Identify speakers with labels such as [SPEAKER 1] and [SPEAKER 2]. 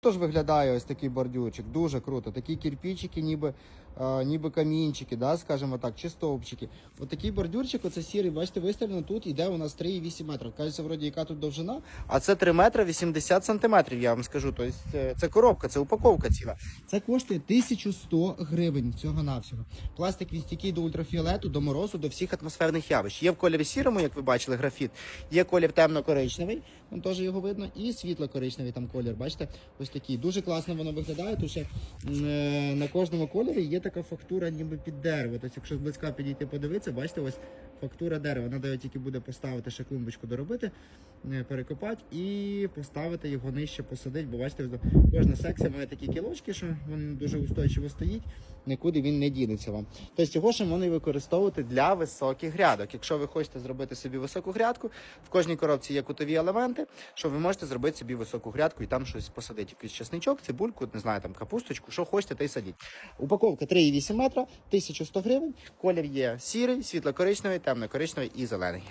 [SPEAKER 1] Тож виглядає ось такий бордюрчик, дуже круто. Такі кирпичики, ніби, е, ніби камінчики, да, скажімо так, чи стовпчики. От такий бордюрчик, оце сірий, бачите, виставлено тут іде у нас 3,8 метрів. Кажеться, вроді, яка тут довжина, а це 3 метри 80 сантиметрів, я вам скажу. Тобто це, коробка, це упаковка ціла. Це коштує 1100 гривень всього навсього. Пластик він стійкий до ультрафіолету, до морозу, до всіх атмосферних явищ. Є в кольорі сірому, як ви бачили, графіт, є колір темно-коричневий, теж його видно, і світло-коричневий там колір. Бачите, ось такі. Дуже класно воно виглядає. тому що е, на кожному кольорі є така фактура, ніби під дерево. Тобто, якщо зблизька підійти подивитися, бачите, ось фактура дерева. Треба тільки буде поставити ще клумбочку доробити, е, перекопати і поставити його нижче, посадити. Бо бачите, кожна секція має такі кілочки, що він дуже устойчиво стоїть, нікуди він не дінеться вам. Тобто його ще можна використовувати для високих грядок. Якщо ви хочете зробити собі високу грядку, в кожній коробці є кутові елементи, що ви можете зробити собі високу грядку і там щось посадити. Якийсь чесничок, цибульку, не знаю, там капусточку, що хочете, та й садіть. Упаковка 3,8 метра, 1100 гривень. Колір є сірий, світло-коричневий, темно-коричневий і зелений.